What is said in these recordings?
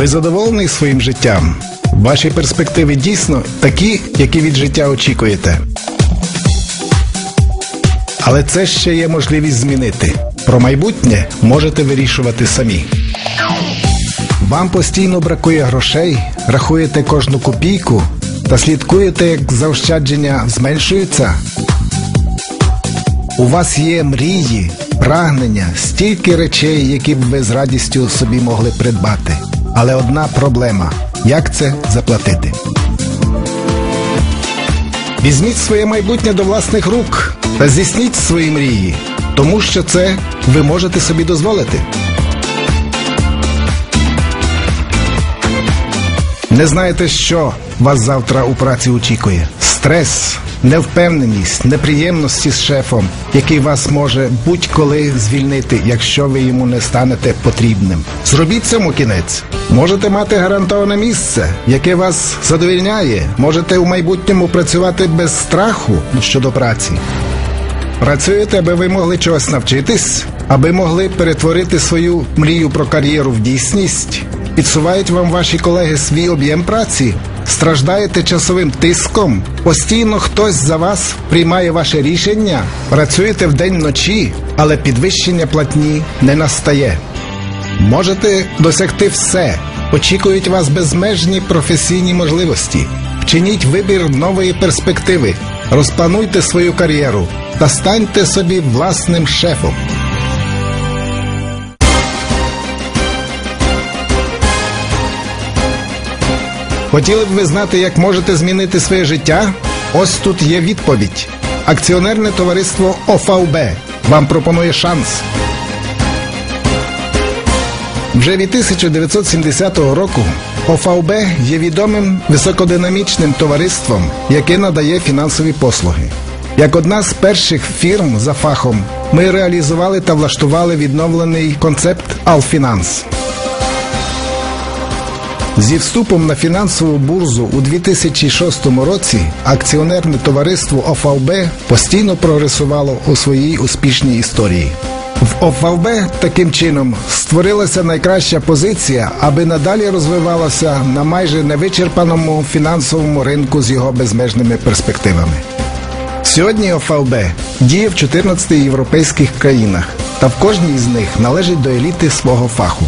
Ви задоволений своїм життям? Ваші перспективи дійсно такі, які від життя очікуєте. Але це ще є можливість змінити. Про майбутнє можете вирішувати самі. Вам постійно бракує грошей, рахуєте кожну копійку та слідкуєте, як заощадження зменшуються. У вас є мрії, прагнення, стільки речей, які б ви з радістю собі могли придбати. Але одна проблема як це заплатити. Візьміть своє майбутнє до власних рук та здійсніть свої мрії, тому що це ви можете собі дозволити. Не знаєте, що вас завтра у праці очікує? Стрес, невпевненість, неприємності з шефом, який вас може будь-коли звільнити, якщо ви йому не станете потрібним. Зробіть цьому кінець. Можете мати гарантоване місце, яке вас задовільняє. Можете у майбутньому працювати без страху щодо праці. Працюєте, аби ви могли чогось навчитись, аби могли перетворити свою мрію про кар'єру в дійсність. Підсувають вам ваші колеги свій об'єм праці, страждаєте часовим тиском, постійно хтось за вас приймає ваше рішення, працюєте вдень вночі, але підвищення платні не настає. Можете досягти все, очікують вас безмежні професійні можливості. Вчиніть вибір нової перспективи, розплануйте свою кар'єру та станьте собі власним шефом. Хотіли б ви знати, як можете змінити своє життя? Ось тут є відповідь. Акціонерне товариство ОФАУБ вам пропонує шанс. Вже від 1970 року ОФАУБ є відомим високодинамічним товариством, яке надає фінансові послуги. Як одна з перших фірм за фахом, ми реалізували та влаштували відновлений концепт Алфінанс. Зі вступом на фінансову бурзу у 2006 році акціонерне товариство ОФАУБ постійно прогресувало у своїй успішній історії. В ОФАВБ таким чином створилася найкраща позиція, аби надалі розвивалася на майже невичерпаному фінансовому ринку з його безмежними перспективами. Сьогодні ОФАВБ діє в 14 європейських країнах, та в кожній з них належить до еліти свого фаху.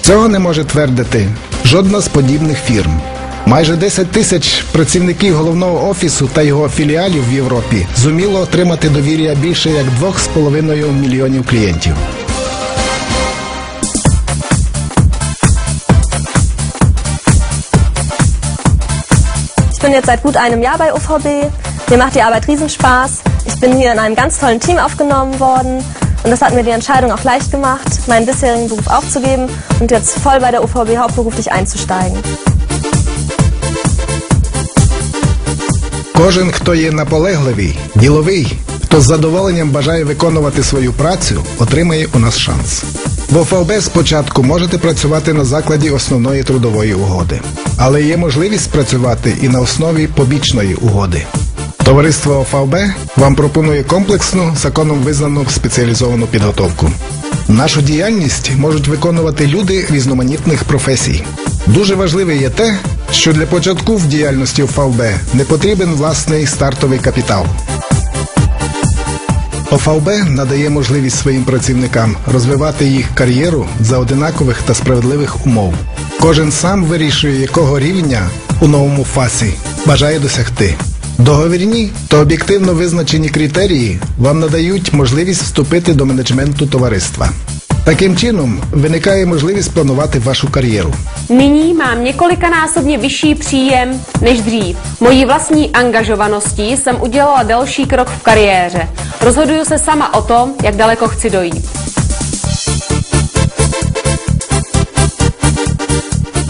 Цього не може твердити жодна з подібних фірм. Майже 10 тисяч працівників головного офісу та його філіалів в Європі зуміло отримати довір'я більше як 2,5 мільйонів клієнтів. Ich bin jetzt seit gut einem Jahr bei OVB. Mir macht die Arbeit Riesenspaß. Ich bin hier in einem ganz tollen Team aufgenommen worden. Und das hat mir die Entscheidung auch leicht gemacht, meinen bisherigen Beruf aufzugeben und jetzt voll bei der OVB hauptberuflich einzusteigen. Кожен, хто є наполегливий, діловий, хто з задоволенням бажає виконувати свою працю, отримає у нас шанс. В ОФЛБ спочатку можете працювати на закладі основної трудової угоди, але є можливість працювати і на основі побічної угоди. Товариство ОФАВБ вам пропонує комплексну законом визнану спеціалізовану підготовку. Нашу діяльність можуть виконувати люди різноманітних професій. Дуже важливе є те, що для початку в діяльності ОФАВБ не потрібен власний стартовий капітал. ОФАВБ надає можливість своїм працівникам розвивати їх кар'єру за одинакових та справедливих умов. Кожен сам вирішує, якого рівня у новому фасі бажає досягти. Договірні та об'єктивно визначені критерії вам надають можливість вступити до менеджменту товариства. Таким чином виникає можливість планувати вашу кар'єру. Nyní mám několikanásobně vyšší příjem než dřív. Mojí vlastní angažovaností jsem udělala další krok v kariéře. Rozhoduju se sama o tom, jak daleko chci dojít.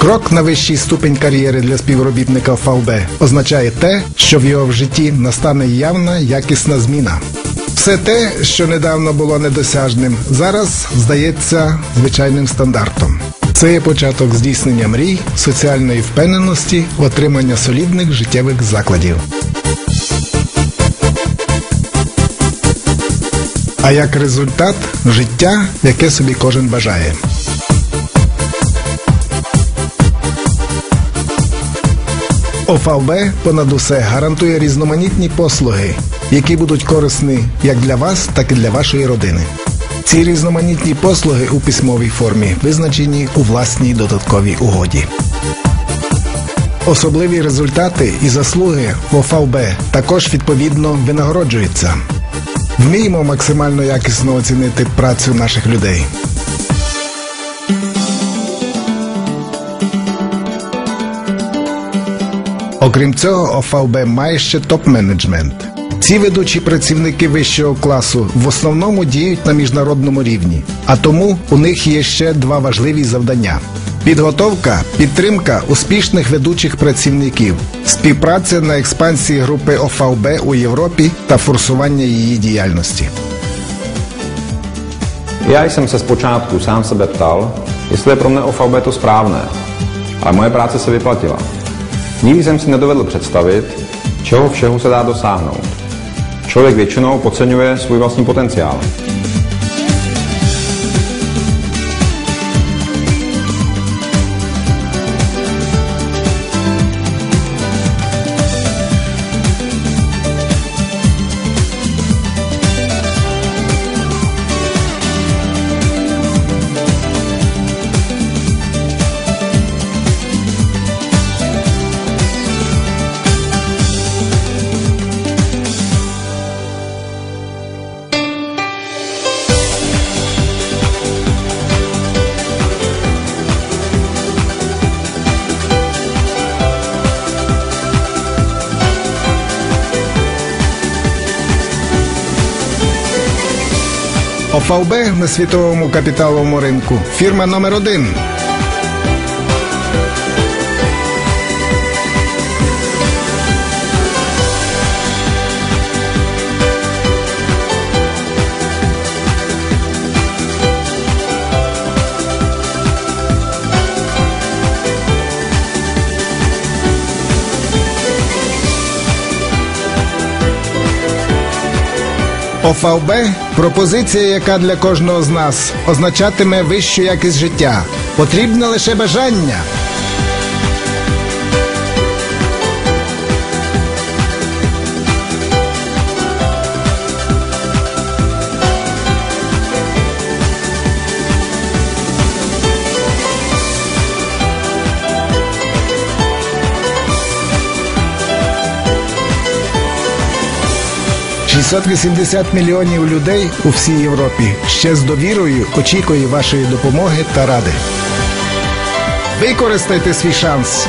Крок на вищий ступень кар'єри для співробітника ФАУБ означає те, що в його в житті настане явна якісна зміна. Все те, що недавно було недосяжним, зараз здається звичайним стандартом. Це є початок здійснення мрій, соціальної впевненості, отримання солідних життєвих закладів. А як результат життя, яке собі кожен бажає. ОФАВБ понад усе гарантує різноманітні послуги, які будуть корисні як для вас, так і для вашої родини. Ці різноманітні послуги у письмовій формі визначені у власній додатковій угоді. Особливі результати і заслуги в також відповідно винагороджуються. Вміємо максимально якісно оцінити працю наших людей. Окрім цього, ОФАВБ має ще топ-менеджмент. Ці ведучі працівники вищого класу в основному діють на міжнародному рівні, а тому у них є ще два важливі завдання: підготовка, підтримка успішних ведучих працівників, співпраця на експансії групи ОФАВБ у Європі та форсування її діяльності. Já jsem se zpočátku sám sebe ptal, jestli je pro mne OVB to správné, ale moje práce se vyplatila. Nikdy jsem si nedovedl představit, čeho všeho se dá dosáhnout. Člověk většinou podceňuje svůj vlastní potenciál. ОФАВБ на світовому капіталовому ринку фірма номер один. ОФАВБ пропозиція, яка для кожного з нас означатиме вищу якість життя. Потрібне лише бажання. – 680 мільйонів людей у всій Європі ще з довірою очікує вашої допомоги та ради. Використайте свій шанс.